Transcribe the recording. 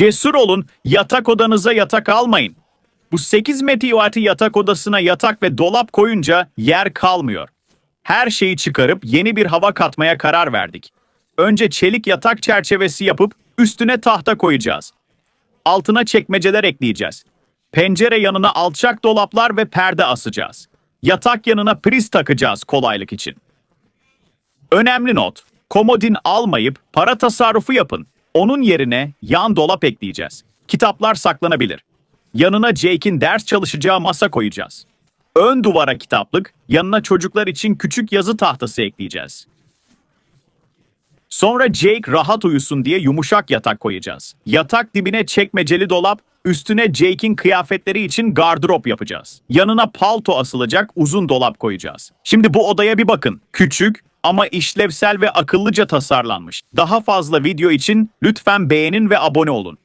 Cesur olun, yatak odanıza yatak almayın. Bu 8 metrivarti yatak odasına yatak ve dolap koyunca yer kalmıyor. Her şeyi çıkarıp yeni bir hava katmaya karar verdik. Önce çelik yatak çerçevesi yapıp üstüne tahta koyacağız. Altına çekmeceler ekleyeceğiz. Pencere yanına alçak dolaplar ve perde asacağız. Yatak yanına priz takacağız kolaylık için. Önemli not. Komodin almayıp para tasarrufu yapın. Onun yerine yan dolap ekleyeceğiz. Kitaplar saklanabilir. Yanına Jake'in ders çalışacağı masa koyacağız. Ön duvara kitaplık, yanına çocuklar için küçük yazı tahtası ekleyeceğiz. Sonra Jake rahat uyusun diye yumuşak yatak koyacağız. Yatak dibine çekmeceli dolap, üstüne Jake'in kıyafetleri için gardırop yapacağız. Yanına palto asılacak uzun dolap koyacağız. Şimdi bu odaya bir bakın. Küçük ama işlevsel ve akıllıca tasarlanmış. Daha fazla video için lütfen beğenin ve abone olun.